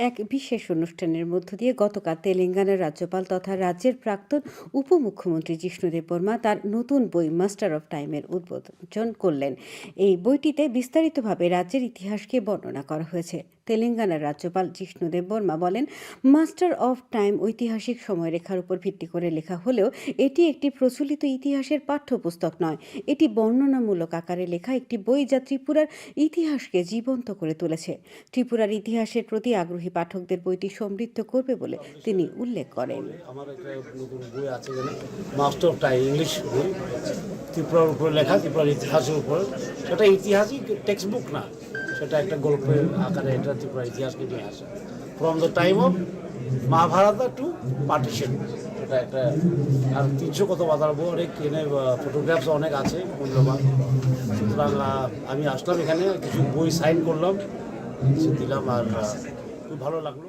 এক বিশেষ অনুষ্ঠানের মধ্য দিয়ে গতকাল তেলেঙ্গানার রাজ্যপাল তথা রাজ্যের প্রাক্তন উপমুখ্যমন্ত্রী জিষ্ণুদেব বর্মা তার নতুন বই মাস্টার অফ টাইমের উদ্বোধন করলেন। এই বইটিতে বিস্তারিতভাবে রাজ্যের ইতিহাসকে বর্ণনা করা হয়েছে। তেলেঙ্গানার রাজ্যপাল জিষ্ণুদেব বর্মা বলেন, মাস্টার অফ টাইম ঐতিহাসিক সময়রেখার উপর ভিত্তি করে লেখা হলেও এটি একটি প্রচলিত ইতিহাসের পাঠ্যপুস্তক নয়। এটি বর্ণনামূলক আকারে লেখা একটি বই যা ত্রিপুরার ইতিহাসকে জীবন্ত করে তুলেছে। ত্রিপুরার ইতিহাসের প্রতি আগ্রহী পাঠকদের বইটি সমৃদ্ধ করবে বলে তিনি উল্লেখ করেন। আমার একটা বই আছে অফ টাইম ইংলিশ বই। ত্রিপুরার উপরে লেখা ইতিহাসের সেটা টেক্সট বুক না। সেটা একটা গল্পের আকারে এটা ত্রিপুরার ইতিহাসকে নিয়ে আসে। From the time of Mahabharata to partition এটা একটা আর তিনশো কত বাজারবো অনেক এনে ফটোগ্রাফস অনেক আছে, মূল্যবান। সুতরাং আমি আসলাম এখানে, কিছু বই সাইন করলাম দিলাম আর খুব ভালো লাগল।